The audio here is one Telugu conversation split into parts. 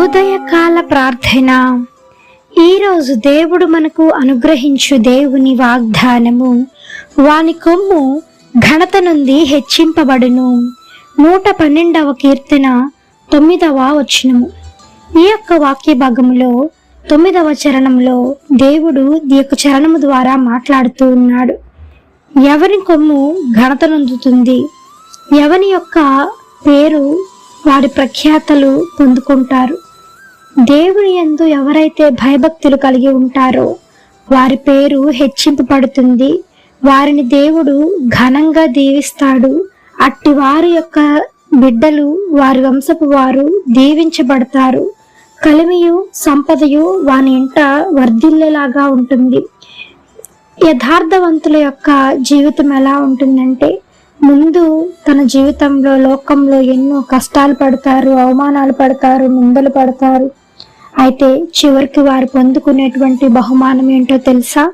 ఉదయకాల ప్రార్థన. ఈరోజు దేవుడు మనకు అనుగ్రహించు దేవుని వాగ్దానము. వాని కొమ్ము ఘనత నుండి హెచ్చింపబడును. నూట పన్నెండవ కీర్తన తొమ్మిదవ వచనము. ఈ యొక్క వాక్య భాగములో తొమ్మిదవ చరణంలో దేవుడు ఈ యొక్క చరణము ద్వారా మాట్లాడుతూ ఉన్నాడు. ఎవరి కొమ్ము ఘనత నొందుతుంది? ఎవని యొక్క పేరు వారి ప్రఖ్యాతలు పొందుకుంటారు? దేవుని ఎందు ఎవరైతే భయభక్తులు కలిగి ఉంటారో వారి పేరు హెచ్చింపబడుతుంది. వారిని దేవుడు ఘనంగా దీవిస్తాడు. అట్టి వారి యొక్క బిడ్డలు వారి వంశపు వారు దీవించబడతారు. కలిమియు సంపదయు వాని ఇంట వర్ధిల్లేలాగా ఉంటుంది. యథార్థవంతుల యొక్క జీవితం ఎలా ఉంటుందంటే ముందు తన జీవితంలో లోకంలో ఎన్నో కష్టాలు పడతారు అవమానాలు పడతారు నిందలు పడతారు. అయితే చివరికి వారు పొందుకునేటువంటి బహుమానం ఏంటో తెలుసా?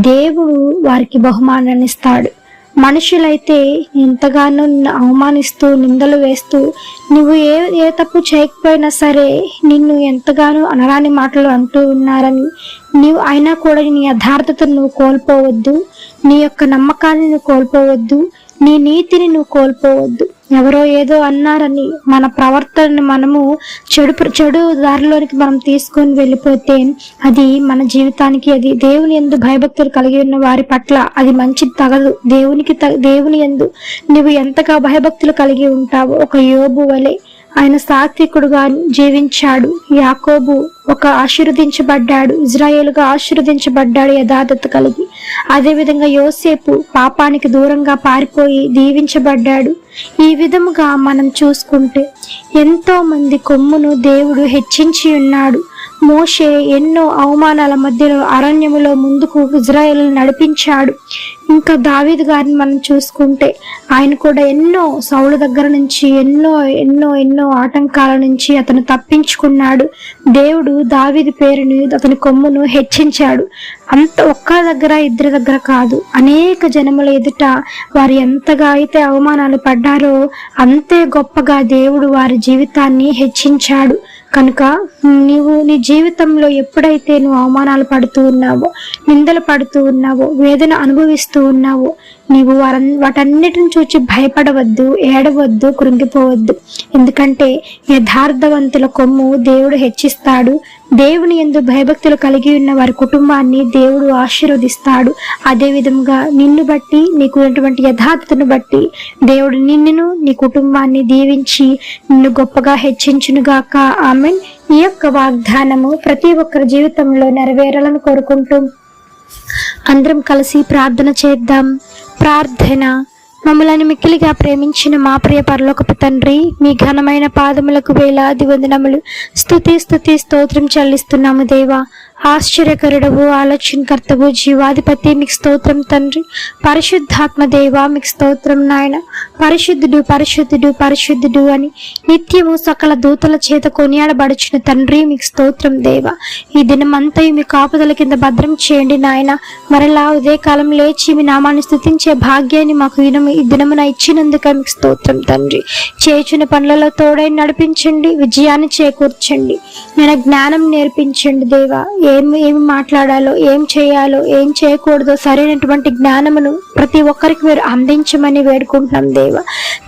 దేవుడు వారికి బహుమానాన్ని ఇస్తాడు మనుషులైతే ఎంతగానో అవమానిస్తూ నిందలు వేస్తూ నువ్వు ఏ ఏ తప్పు చేయకపోయినా సరే నిన్ను ఎంతగానో అనరాని మాటలు అంటూ ఉన్నారని నీవు అయినా కూడా నీ యథార్థతను నువ్వు కోల్పోవద్దు నీ యొక్క నమ్మకాన్ని నువ్వు కోల్పోవద్దు నీ నీతిని నువ్వు కోల్పోవద్దు. ఎవరో ఏదో అన్నారని మన ప్రవర్తనని మనము చెడు చెడు దారిలోనికి మనం తీసుకొని వెళ్ళిపోతే అది మన జీవితానికి అది దేవుని ఎందు భయభక్తులు కలిగి ఉన్న వారి పట్ల అది మంచిది తగదు. దేవునికి త- దేవుని ఎందు నువ్వు ఎంతగా భయభక్తులు కలిగి ఉంటావో ఒక యోబు వలె ఆయన సాత్వికుడుగా జీవించాడు. యాకోబు ఒక ఆశీర్వదించబడ్డాడు. ఇజ్రాయేల్గా ఆశీర్వదించబడ్డాడు యథార్థత కలిగి. అదేవిధంగా యోసేపు పాపానికి దూరంగా పారిపోయి దీవించబడ్డాడు. ఈ విధముగా మనం చూసుకుంటే ఎంతో మంది కొమ్మును దేవుడు హెచ్చించి ఉన్నాడు. మోషే ఎన్నో అవమానాల మధ్యలో అరణ్యములో ముందుకు ఇజ్రాయెల్ నడిపించాడు. ఇంకా దావీదు గారిని మనం చూసుకుంటే ఆయన కూడా ఎన్నో సౌలు దగ్గర నుంచి ఎన్నో ఎన్నో ఎన్నో ఆటంకాల నుంచి అతను తప్పించుకున్నాడు. దేవుడు దావీదు పేరుని అతని కొమ్మును హెచ్చించాడు. అంత ఒక్క దగ్గర ఇద్దరి దగ్గర కాదు. అనేక జనముల ఎదుట వారు ఎంతగా అయితే అవమానాలు పడ్డారో అంతే గొప్పగా దేవుడు వారి జీవితాన్ని హెచ్చించాడు. కనుక నీవు నీ జీవితంలో ఎప్పుడైతే నువ్వు అవమానాలు పడుతూ ఉన్నావో నిందలు పడుతూ ఉన్నావో వేదన అనుభవిస్తూ ఉన్నావో నీవు వారన్ వాటన్నిటిని చూచి భయపడవద్దు ఏడవద్దు కృంగిపోవద్దు. ఎందుకంటే యథార్థవంతుల కొమ్ము దేవుడు హెచ్చిస్తాడు. దేవుని ఎందు భయభక్తులు కలిగి ఉన్న వారి కుటుంబాన్ని దేవుడు ఆశీర్వదిస్తాడు. అదే విధంగా నిన్ను బట్టి నీకు ఉన్నటువంటి యథార్థతను బట్టి దేవుడు నిన్నును నీ కుటుంబాన్ని దీవించి నిన్ను గొప్పగా హెచ్చించునుగాక. ఆమెన్. ఈ యొక్క వాగ్దానము ప్రతి ఒక్కరి జీవితంలో నెరవేరాలని కోరుకుంటూ అందరం కలిసి ప్రార్థన చేద్దాం. ప్రార్థన. మమ్మలను మిక్కిలిగా ప్రేమించిన మా ప్రియ పరలోకపు తండ్రి మీ ఘనమైన పాదములకు వేలాది వందనములు. స్థుతి స్థుతి స్తోత్రం చెల్లిస్తున్నాము దేవా. ఆశ్చర్యకరుడవు ఆలోచనకర్తవు జీవాధిపతి. మీకు స్తోత్రం తండ్రి. పరిశుద్దాత్మదేవా మీకు స్తోత్రం నాయన. పరిశుద్ధుడు పరిశుద్ధుడు పరిశుద్ధుడు అని నిత్యము సకల దూతల చేత కొనియాడబడుచున్న తండ్రి మీకు స్తోత్రం దేవా. ఈ దినమంతా మీ కాపుదల కింద భద్రం చేయండి నాయన. మరలా ఉదయ కాలం లేచి మీ నామాన్ని స్థుతించే భాగ్యాన్ని మాకు ఈ దినము- ఈ దినమున ఇచ్చినందుక మీకు స్తోత్రం తండ్రి. చేచిన పనులలో తోడై నడిపించండి విజయాన్ని చేకూర్చండి. నేను జ్ఞానం నేర్పించండి దేవా. ఏం ఏమి మాట్లాడాలో ఏం చేయాలో ఏం చేయకూడదో సరైనటువంటి జ్ఞానమును ప్రతి ఒక్కరికి మీరు అందించమని వేడుకుంటున్నాం దేవ.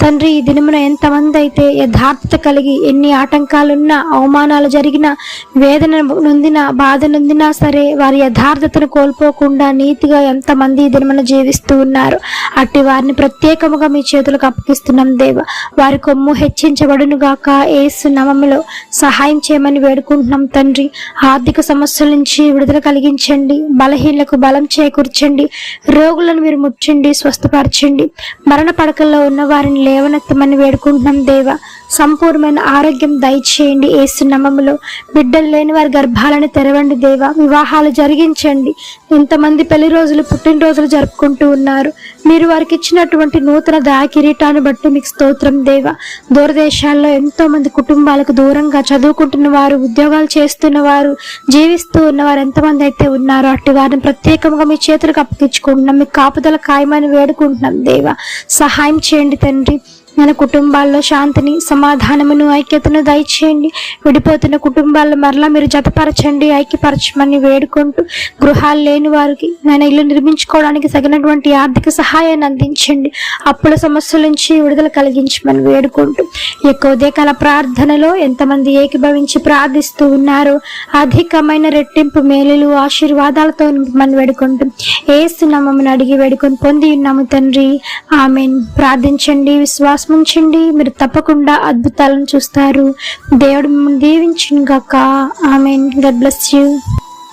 తండ్రి ఈ దినమున ఎంతమంది అయితే యథార్థత కలిగి ఎన్ని ఆటంకాలున్నా అవమానాలు జరిగినా వేదన నొందిన బాధ నొందినా సరే వారి యథార్థతను కోల్పోకుండా నీతిగా ఎంతమంది ఈ దినమున జీవిస్తూ ఉన్నారు అట్టి వారిని ప్రత్యేకముగా మీ చేతులకు అప్పగిస్తున్నాం దేవ. వారి కొమ్ము హెచ్చించబడును గాక ఏసు నమములో సహాయం చేయమని వేడుకుంటున్నాం తండ్రి. ఆర్థిక సమస్యలు నుంచి విడుదల కలిగించండి. బలహీనలకు బలం చేకూర్చండి. రోగులను మీరు ముట్టండి స్వస్థపరచండి. మరణ పడకల్లో ఉన్న వారిని లేవనెత్తమని వేడుకుంటున్నాం దేవ. సంపూర్ణమైన ఆరోగ్యం దయచేయండి ఏసు నమములో. బిడ్డలు లేని వారి గర్భాలను తెరవండి దేవ. వివాహాలు జరిగించండి. ఇంతమంది పెళ్ళి రోజులు పుట్టినరోజులు జరుపుకుంటూ ఉన్నారు. మీరు వారికి ఇచ్చినటువంటి నూతన దయా కిరీటాన్ని బట్టి మీకు స్తోత్రం దేవ. దూరదేశాల్లో ఎంతో మంది కుటుంబాలకు దూరంగా చదువుకుంటున్న వారు ఉద్యోగాలు చేస్తున్న వారు జీవిస్తూ ఉన్నవారు ఎంతమంది అయితే ఉన్నారో అట్టి వారిని ప్రత్యేకంగా మీ చేతులకు అప్పగించుకుంటున్నాం. మీ కాపుదల ఖాయమని వేడుకుంటున్నాం దేవ. సహాయం చేయండి తండ్రి. మన కుటుంబాల్లో శాంతిని సమాధానమును ఐక్యతను దయచేయండి. విడిపోతున్న కుటుంబాల్లో మరలా మీరు జతపరచండి ఐక్యపరచమని వేడుకుంటూ గృహాలు లేని వారికి నేను ఇల్లు నిర్మించుకోవడానికి తగినటువంటి ఆర్థిక సహాయాన్ని అందించండి. అప్పుల సమస్యల నుంచి విడుదల కలిగించమని వేడుకుంటూ ఎక్కువ దేకాల ఉదయకాల ప్రార్థనలో ఎంతమంది ఏకీభవించి ప్రార్థిస్తూ ఉన్నారో అధికమైన రెట్టింపు మేలులు ఆశీర్వాదాలతో మనం వేడుకుంటూ ఏసునామని అడిగి వేడుకొని పొంది ఉన్నాము తండ్రి. ఆమె ప్రార్థించండి. విశ్వాసం ఉంచండి మీరు తప్పకుండా అద్భుతాలను చూస్తారు. దేవుడు మిమ్మల్ని దీవించును గాక ఆమెన్. God bless you.